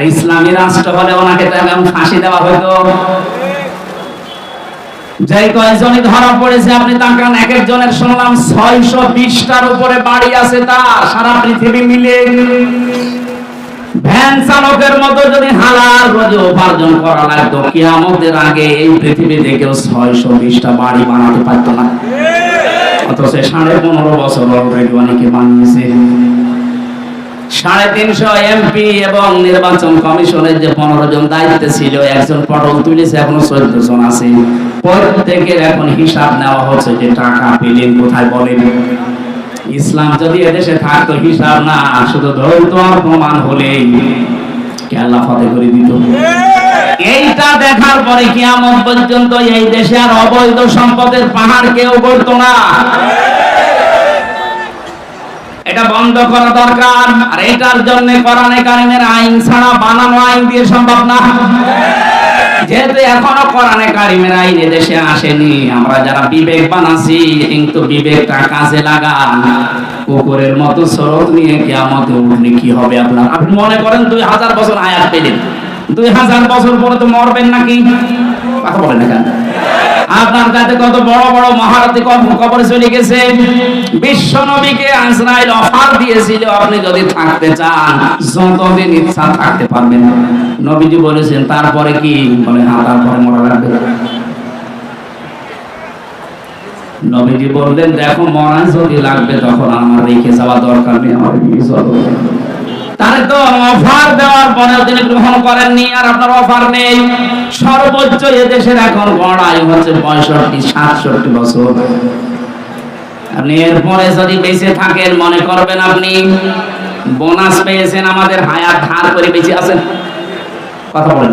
আর ইসলামী রাষ্ট্র হলে ওনাকে তো এখন ফাঁসি দেওয়া হতো যে ধরা পড়েছে, আপনি তাকান এক একজনের শুনলাম ছয়শো বিশটার উপরে বাড়ি আছে তার, সারা পৃথিবী মিলে। ভ্যান চালকের মতো যদি হালাল রোজে উপার্জন করা লাগতো, কিয়ামতের আগে এই পৃথিবীতে কেউ ছয়শো বিশটা বাড়ি বানাতে পারতো না। অথচ সাড়ে পনেরো বছর অনেকে বানিয়েছে। সাড়ে তিনশো এমপি এবং নির্বাচন কমিশনের যে পনেরো জন দায়িত্বে ছিল, একজন পটল তুলেছে চোদ্দ জন আছে। প্রত্যেকের এখন হিসাব নেওয়া হচ্ছে যে টাকা পেলেন কোথায় বলেন? ইসলাম যদি এদেশে থাকতো, হিসাব না, শুধু প্রমাণ হলেই করে দিত। এইটা দেখার পরে কিয়ামত পর্যন্ত এই দেশে আর অবৈধ সম্পদের পাহাড় কেউ করতো না। বন্ধ করা দরকার। আর এটার জন্য কারিমের আইন ছাড়া বানানো আইন দিয়ে সম্ভব না। যেহেতু এখনও কারিমের আইন দেশে আসেনি, আমরা যারা বিবেক বানাছি কিন্তু বিবেকটা কাজে লাগান। কুকুরের মতো স্রোত নিয়ে কেয়ামতে উঠলে কি হবে আপনার? আপনি মনে করেন দুই হাজার বছর আয়াত পেলেন। দুই হাজার বছর পরে তো মরবেন নাকি? কথা বলেন না কেন? আপনার কাছে কত বড় বড় মহারথী চলে গেছে। বিশ্ব নবীকে আজরাইল অফার দিয়েছিল, আপনি যদি থাকতে চান, যতদিন ইচ্ছা থাকতে পারবেন। নবীজি বলেছেন, তারপরে কি? বলে হ্যাঁ তারপরে মরা লাগবে। নবীজি বললেন, দেখো, মরা যদি লাগবে, তখন আমার রেখে যাওয়া দরকার নেই, আমার তাহলে তো অফার দেওয়ার পরেও তিনি গ্রহণ করেননি, আর আপনার অফার নেই। সর্বোচ্চ এদেশের এখন গড় আয়ু হচ্ছে পঁয়ষট্টি, সাতষট্টি বছর। আপনি এরপরে যদি বেঁচে থাকেন, মনে করবেন আপনি, বোনাস পেয়েছেন আমাদের হায়াত, ধার করে বেঁচে আছেন। কথা বলেন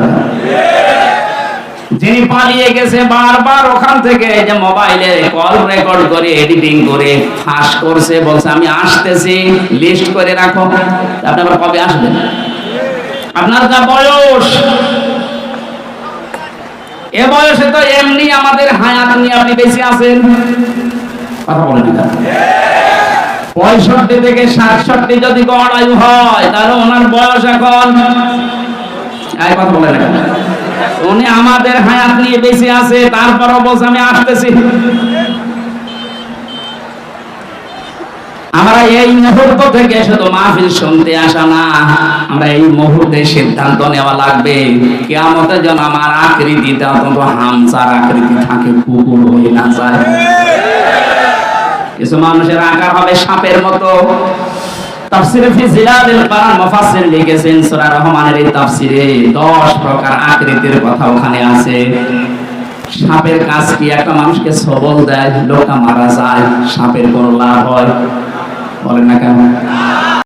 যিনি পালিয়ে গেছে বারবার ওখান থেকে যে মোবাইলে কল রেকর্ড করে, এডিটিং করে ফাঁস করছে, বলছে, আমি আসতেছি, লিস্ট করে রাখো। আপনি আবার কবে আসবেন? আপনার যা বয়স, এ বয়সে তো এমনি আমাদের হায়াত নিয়ে আপনি বেশি আছেন। কথা বলেন পঁয়ষট্টি থেকে সাতষট্টি যদি গড় আয়ু হয়, তাহলে ওনার বয়স এখন কথা বলেন না কেন? উনি আমাদের হায়াত নিয়ে বেঁচে আছে, তারপরও বলছে, আমি আসতেছি। আমরা এই মুহূর্ত থেকে শুধু মাহফিল শুনতে আসা না, আমরা এই মুহূর্তে সিদ্ধান্ত নেওয়া লাগবে। কেয়ামতে যেন আমার আকৃতিটা অন্তত হামসার আকৃতি থাকে, কুকুর হয়ে না যায়। কিছু মানুষের আকার হবে সাপের মতো। রহমানের এই তাফসিরে 10 প্রকার আকৃতির কথা ওখানে আছে। সাপের কাজ কি একটা মানুষকে সবল দেয় মারা যায়, সাপের কোনো লাভ হয়? বলেন না কেন?